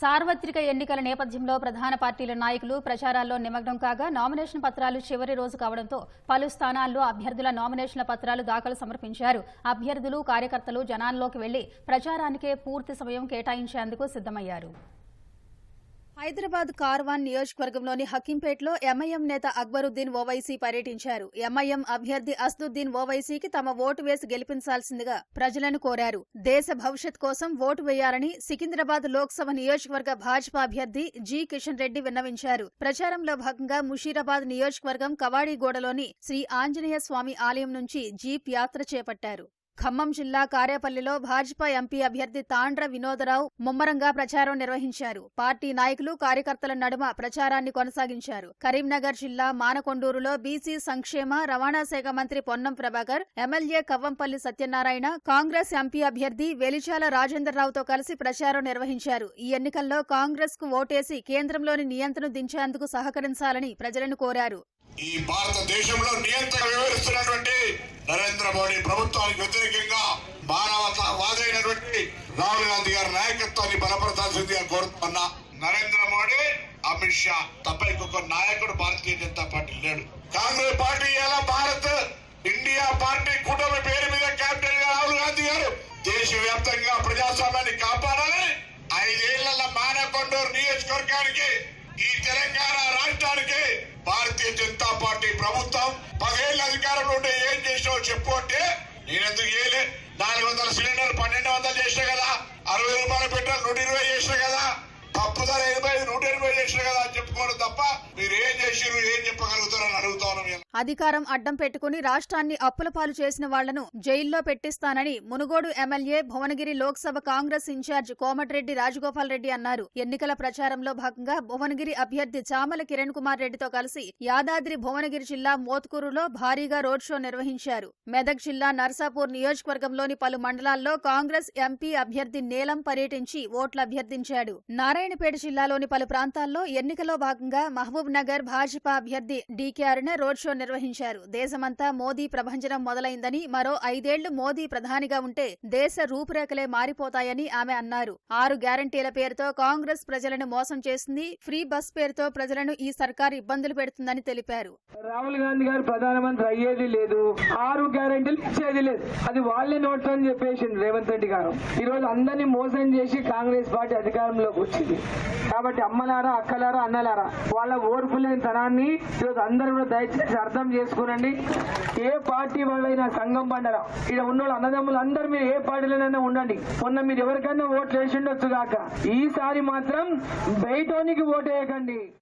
సార్వత్రిక ఎన్నికల నేపథ్యంలో ప్రధాన పార్టీల నాయకులు ప్రచారాల్లో నిమగ్నం కాగా నామినేషన్ పత్రాలు చివరి రోజు కావడంతో పలు స్థానాల్లో అభ్యర్థుల నామినేషన్ల పత్రాలు దాఖలు సమర్పించారు. అభ్యర్థులు కార్యకర్తలు జనాల్లోకి వెళ్ళి ప్రచారానికే పూర్తి సమయం కేటాయించేందుకు సిద్దమయ్యారు హైదరాబాద్ కార్వాన్ నియోజకవర్గంలోని హకీంపేటలో ఎంఐఎం నేత అక్బరుద్దీన్ ఓవైసీ పర్యటించారు. ఎంఐఎం అభ్యర్థి అస్దుద్దీన్ ఓవైసీకి తమ ఓటు వేసి గెలిపించాల్సిందిగా ప్రజలను కోరారు. దేశ భవిష్యత్ కోసం ఓటు వేయాలని సికింద్రాబాద్ లోక్సభ నియోజకవర్గ భాజపా అభ్యర్థి జి కిషన్ రెడ్డి విన్నవించారు. ప్రచారంలో భాగంగా ముషీరాబాద్ నియోజకవర్గం కవాడిగూడలోని శ్రీ ఆంజనేయ స్వామి ఆలయం నుంచి జీప్ యాత్ర చేపట్టారు. ఖమ్మం జిల్లా కారేపల్లిలో భాజపా ఎంపీ అభ్యర్థి తాండ్ర వినోదరావు ముమ్మరంగా ప్రచారం నిర్వహించారు. పార్టీ నాయకులు కార్యకర్తల నడుమ ప్రచారాన్ని కొనసాగించారు. కరీంనగర్ జిల్లా మానకొండూరులో బీసీ సంక్షేమ రవాణా శాఖ మంత్రి పొన్నం ప్రభాకర్ ఎమ్మెల్యే కవ్వంపల్లి సత్యనారాయణ కాంగ్రెస్ ఎంపీ అభ్యర్థి వెలిచాల రాజేంద్రరావుతో కలిసి ప్రచారం నిర్వహించారు. ఈ ఎన్నికల్లో కాంగ్రెస్కు ఓటేసి కేంద్రంలోని నియంత్రణ దించేందుకు సహకరించాలని ప్రజలను కోరారు. ఈ భారతదేశంలో నియంత్రణ వివరిస్తున్నటువంటి నరేంద్ర మోడీ ప్రభుత్వానికి వ్యతిరేకంగా మానవతావాదైనటువంటి రాహుల్ గాంధీ గారి నాయకత్వాన్ని బలపరచాల్సిందిగా కోరుతున్నా నరేంద్ర మోడీ అమిత్ షా తప్ప ఇంకొక నాయకుడు భారతీయ జనతా పార్టీ లేడు. కాంగ్రెస్ పార్టీ ఎలా భారత్ ఇండియా పార్టీ కూటమి పేరు మీద క్యాప్టెన్గా రాహుల్ గాంధీ గారు దేశవ్యాప్తంగా ప్రజాస్వామ్యాన్ని కాపాడాలని ఐదేళ్ళ మానకొండూరు నియోజకవర్గానికి ఈ తెలంగాణ రాష్ట్రానికి భారతీయ జనతా పార్టీ ప్రభుత్వం పదేళ్ళ అధికారంలో ఉంటే ఏం చేసినావో చెప్పు అంటే నేనెందుకు చేయలే. నాలుగు వందల సిలిండర్ పన్నెండు వందలు చేసిన కదా అరవై రూపాయల పెట్రోల్ నూట ఇరవై చేసిన కదా పప్పు ధర ఎనభై నూట ఎనభై చేసిన కదా అని చెప్పుకోవడం తప్ప మీరు ఏం చేసిరు ఏం చెప్పగలరు అధికారం అడ్డం పెట్టుకుని రాష్ట్రాన్ని అప్పుల పాలు చేసిన వాళ్ళను జైల్లో పెట్టిస్తానని Munugode MLA Bhuvanagiri Lok Sabha Congress in charge Komatireddy Rajagopal Reddy అన్నారు. ఎన్నికల ప్రచారంలో భాగంగా భువనగిరి అభ్యర్థి చామల కిరణ్ కుమార్ రెడ్డితో కలిసి యాదాద్రి భువనగిరి జిల్లా మోత్కూరులో భారీగా రోడ్ షో నిర్వహించారు. మెదక్ జిల్లా నర్సాపూర్ నియోజకవర్గంలోని పలు మండలాల్లో కాంగ్రెస్ ఎంపీ అభ్యర్థి నీలం పర్యటించి ఓట్లు అభ్యర్థించాడు. నారాయణపేట జిల్లాలోని పలు ప్రాంతాల్లో ఎన్నికలో భాగంగా మహబూబ్ నగర్ భాజపా అభ్యర్థి డి. అరుణ రోడ్ షో నిర్వహించారు. దేశమంతా మోదీ ప్రభంజనం మొదలైందని మరో ఐదేళ్ళు మోదీ ప్రధానిగా ఉంటే దేశ రూపురేఖలే మారిపోతాయని ఆమె అన్నారు. ఆరు గ్యారంటీల పేరుతో కాంగ్రెస్ ప్రజలను మోసం చేసింది ఫ్రీ బస్ పేరుతో ప్రజలను ఈ సర్కారు ఇబ్బందులు పెడుతుందని తెలిపారు. రాహుల్ గాంధీ గారు ప్రధానమంత్రి అయ్యేది లేదు ఆరు గ్యారంటీలు ఇచ్చేది లేదు. అది వాళ్ళే నోట్స్ అని చెప్పేసింది రేవంత్ రెడ్డి గారు. ఈ రోజు అందరినీ మోసం చేసి కాంగ్రెస్ పార్టీ అధికారంలోకి వచ్చింది. కాబట్టి అమ్మలారా అక్కలారా అన్నలారా వాళ్ళ ఓర్పు లేని తనాన్ని ఈరోజు అందరూ కూడా దయచేసి అర్థం చేసుకునండి. ఏ పార్టీ వాళ్ళైనా సంఘం పండరా? ఇక్కడ ఉన్న వాళ్ళు అన్నదమ్ములు అందరూ మీరు ఏ పార్టీలోనైనా ఉండండి. మొన్న మీరు ఎవరికైనా ఓట్లు వేసిండొచ్చు కాక. ఈసారి మాత్రం బయటోనికి ఓటు వేయకండి.